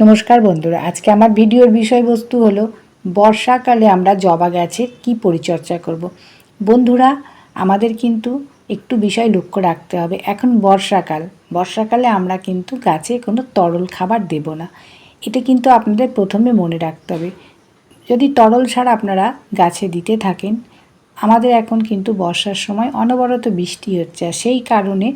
নমস্কার বন্ধুরা, আজকে আমার ভিডিওর বিষয়বস্তু হলো, বর্ষাকালে আমরা জবা গাছের কি পরিচর্যা করব। বন্ধুরা, আমাদের কিন্তু একটু বিষয় লক্ষ্য রাখতে হবে, এখন বর্ষাকাল। বর্ষাকালে আমরা কিন্তু গাছে কোনো তরল খাবার দেব না। এটা কিন্তু আপনাদের প্রথমে মনে রাখতে হবে। যদি তরল সার আপনারা গাছে দিতে থাকেন, আমাদের এখন কিন্তু বর্ষার সময় অনবরত বৃষ্টি হচ্ছে সেই কারণে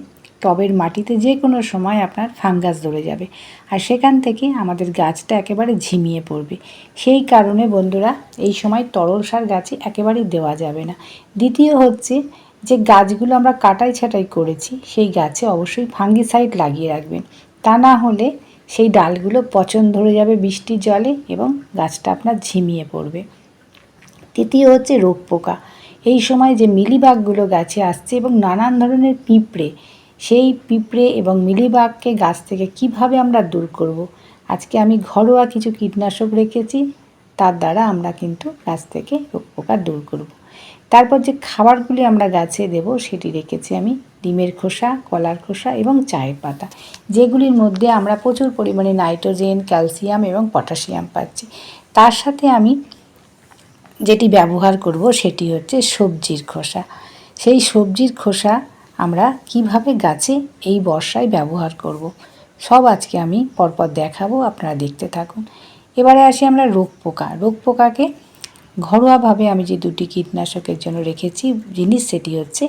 টবের মাটিতে যে কোনো সময় আপনার ফাঙ্গাস ধরে যাবে। আর সেখান থেকে আমাদের গাছটা একেবারে ঝিমিয়ে পড়বে। সেই কারণে বন্ধুরা, এই সময় তরল সার গাছে একেবারেই দেওয়া যাবে না। দ্বিতীয় হচ্ছে যে গাছগুলো আমরা কাটাই ছাটাই করেছি, সেই গাছে অবশ্যই ফাঙ্গিসাইড লাগিয়ে রাখবেন। তা না হলে সেই ডালগুলো পচন ধরে যাবে বৃষ্টির জলে এবং গাছটা আপনার ঝিমিয়ে পড়বে। তৃতীয় হচ্ছে রোগ পোকা এই সময় যে মিলিবাগগুলো গাছে আসছে এবং নানান ধরনের পিঁপড়ে সেই পিঁপড়ে এবং মিলিবাগকে গাছ থেকে কীভাবে আমরা দূর করব। আজকে আমি ঘরোয়া কিছু কীটনাশক রেখেছি, তার দ্বারা আমরা কিন্তু গাছ থেকে রোগ পোকা দূর করব। তারপর যে খাবারগুলি আমরা গাছে দেব, সেটি রেখেছি আমি ডিমের খোসা, কলার খোসা এবং চায়ের পাতা, যেগুলির মধ্যে আমরা প্রচুর পরিমাণে নাইট্রোজেন, ক্যালসিয়াম এবং পটাশিয়াম পাচ্ছি তার সাথে আমি যেটি ব্যবহার করব, সেটি হচ্ছে সবজির খোসা সেই সবজির খোসা আমরা কীভাবে গাছে এই বর্ষায় ব্যবহার করব। সব আজকে আমি পরপর দেখাবো, আপনারা দেখতে থাকুন। এবারে আসি আমরা রোগ পোকা। রোগ পোকাকে ঘরোয়াভাবে আমি যে দুটি কীটনাশকের জন্য রেখেছি, জিনিস সেটি হচ্ছে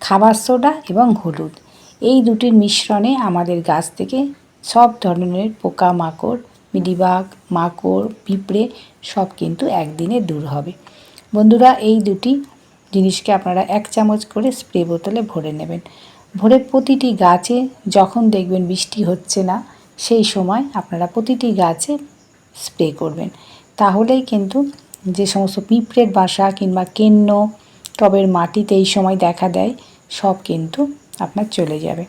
খাবার সোডা এবং হলুদ। এই দুটির মিশ্রণে আমাদের গাছ থেকে সব ধরনের পোকা মাকড় মিলিবাগ, মাকড়, পিঁপড়ে সব কিন্তু একদিনে দূর হবে। বন্ধুরা, এই দুটি জিনিসকে আপনারা এক চামচ করে স্প্রে বোতলে ভরে নেবেন। ভরে প্রতিটি গাছে যখন দেখবেন বৃষ্টি হচ্ছে না, সেই সময় আপনারা প্রতিটি গাছে স্প্রে করবেন। তাহলেই কিন্তু যে সমস্ত পিঁপড়ের বাসা কিংবা কেন্ন, টবের মাটিতে এই সময় দেখা দেয়, সব কিন্তু আপনার চলে যাবে।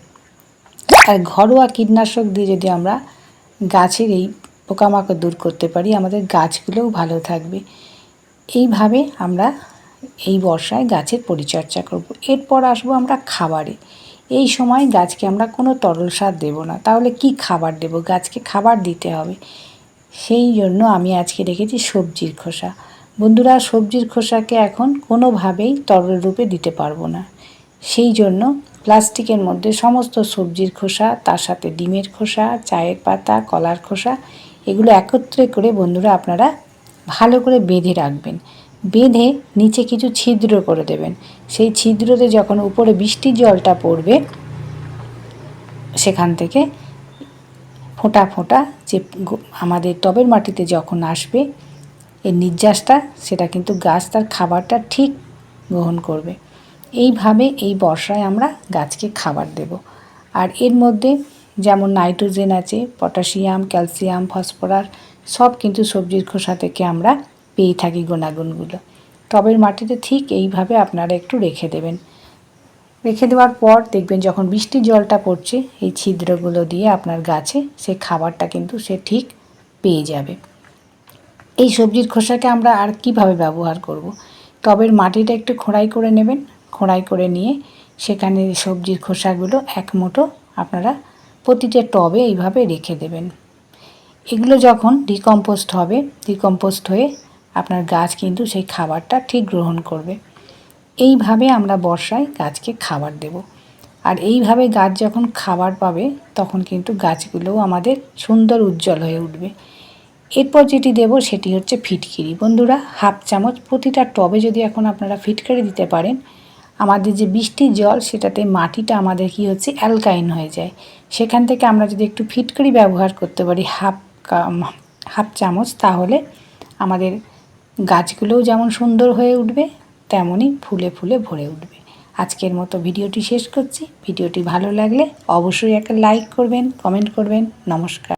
আর ঘরোয়া কীটনাশক দিয়ে যদি আমরা গাছের এই পোকামাকড় দূর করতে পারি, আমাদের গাছগুলোও ভালো থাকবে। এইভাবে আমরা এই বর্ষায় গাছের পরিচর্যা করব। এরপর আসব আমরা খাবারে। এই সময় গাছকে আমরা কোনো তরল সার দেবো না। তাহলে কি খাবার দেব? গাছকে খাবার দিতে হবে। সেই জন্য আমি আজকে রেখেছি সবজির খোসা। বন্ধুরা, সবজির খোসাকে এখন কোনোভাবেই তরল রূপে দিতে পারব না। সেই জন্য প্লাস্টিকের মধ্যে সমস্ত সবজির খোসা, তার সাথে ডিমের খোসা, চায়ের পাতা, কলার খোসা, এগুলো একত্রে করে বন্ধুরা আপনারা ভালো করে বেঁধে রাখবেন। বেঁধে নিচে কিছু ছিদ্র করে দেবেন। সেই ছিদ্রতে যখন উপরে বৃষ্টির জলটা পড়বে, সেখান থেকে ফোঁটা ফোঁটা যে আমাদের টবের মাটিতে যখন আসবে, এর নির্যাসটা, সেটা কিন্তু গাছ তার খাবারটা ঠিক গ্রহণ করবে। এইভাবে এই বর্ষায় আমরা গাছকে খাবার দেব। আর এর মধ্যে যেমন নাইট্রোজেন আছে, পটাশিয়াম, ক্যালসিয়াম, ফসফরাস, সব কিন্তু সবজির খোসা থেকে আমরা পেয়ে থাকি গুণাগুণগুলো টবের মাটিতে ঠিক এইভাবে আপনারা একটু রেখে দেবেন। রেখে দেওয়ার পর দেখবেন যখন বৃষ্টির জলটা পড়ছে, এই ছিদ্রগুলো দিয়ে আপনার গাছে সে খাবারটা কিন্তু সে ঠিক পেয়ে যাবে। এই সবজির খোসাকে আমরা আর কীভাবে ব্যবহার করব। টবের মাটিটা একটু খোঁড়াই করে নেবেন। খোঁড়াই করে নিয়ে সেখানে সবজির খোসাগুলো এক মুঠো আপনারা প্রতিটা টবে এইভাবে রেখে দেবেন। এগুলো যখন ডিকম্পোস্ট হবে ডিকম্পোস্ট হয়ে আপনার গাছ কিন্তু সেই খাবারটা ঠিক গ্রহণ করবে। এইভাবে আমরা বর্ষায় গাছকে খাবার দেব। আর এইভাবে গাছ যখন খাবার পাবে, তখন কিন্তু গাছগুলোও আমাদের সুন্দর উজ্জ্বল হয়ে উঠবে। এরপর যেটি দেব, সেটি হচ্ছে ফিটকিরি। বন্ধুরা, হাফ চামচ প্রতিটা টবে যদি এখন আপনারা ফিটকারি দিতে পারেন, আমাদের যে বৃষ্টির জল, সেটাতে মাটিটা আমাদের কি হচ্ছে, অ্যালকাইন হয়ে যায়। সেখান থেকে আমরা যদি একটু ফিটকারি ব্যবহার করতে পারি, হাফ হাফ চামচ, তাহলে আমাদের গাছগুলোও যেমন সুন্দর হয়ে উঠবে তেমনই ফুলে ফুলে ভরে উঠবে। আজকের মতো ভিডিওটি শেষ করছি। ভিডিওটি ভালো লাগলে অবশ্যই একটা লাইক করবেন কমেন্ট করবেন। নমস্কার।